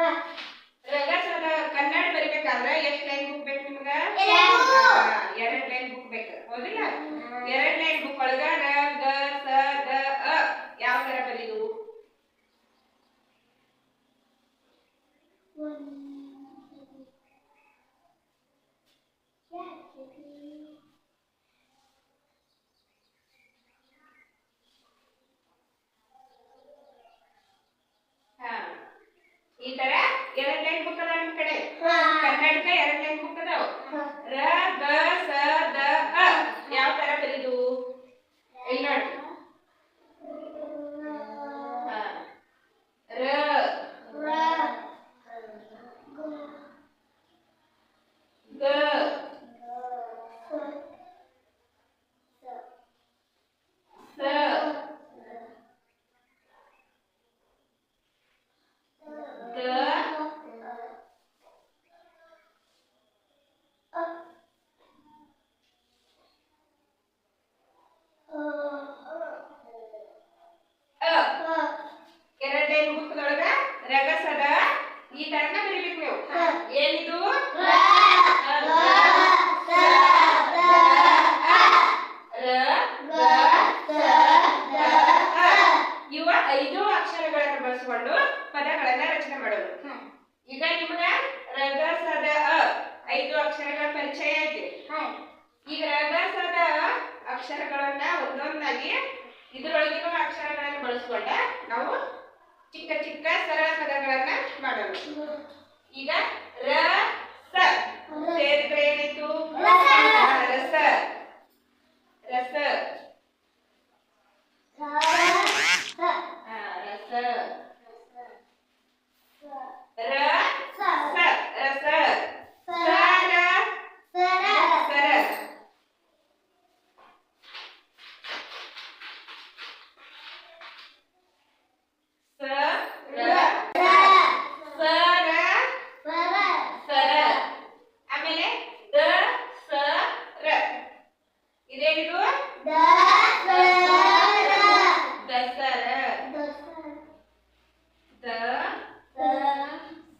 Yeah. ಈ ತರನ ಬರೀಬೇಕು ನೀವು. ಏನಿದು? ಇವ ಐದು ಅಕ್ಷರಗಳನ್ನು ಬಳಸಿಕೊಂಡು ಪದಗಳನ್ನ ರಚನೆ ಮಾಡೋದು. ಈಗ ನಿಮಗ ರಗ ಸದ ಐದು ಅಕ್ಷರಗಳ ಪರಿಚಯ ಐತಿ. ಈಗ ರಗ ಸದ ಅಕ್ಷರಗಳನ್ನ ಒಂದೊಂದಾಗಿ ಇದರೊಳಗಿನ ಅಕ್ಷರಗಳನ್ನು ಬಳಸಿಕೊಂಡ ನಾವು ಚಿಕ್ಕ ಚಿಕ್ಕ ಸರಳ ಪದಗಳನ್ನ ಮಾಡೋಣ ಈಗ ರ ಸ. ಸೇರಿದ್ರೆ ಏನಿತ್ತು ರಸ ರಸ ರಸ ರ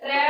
Três.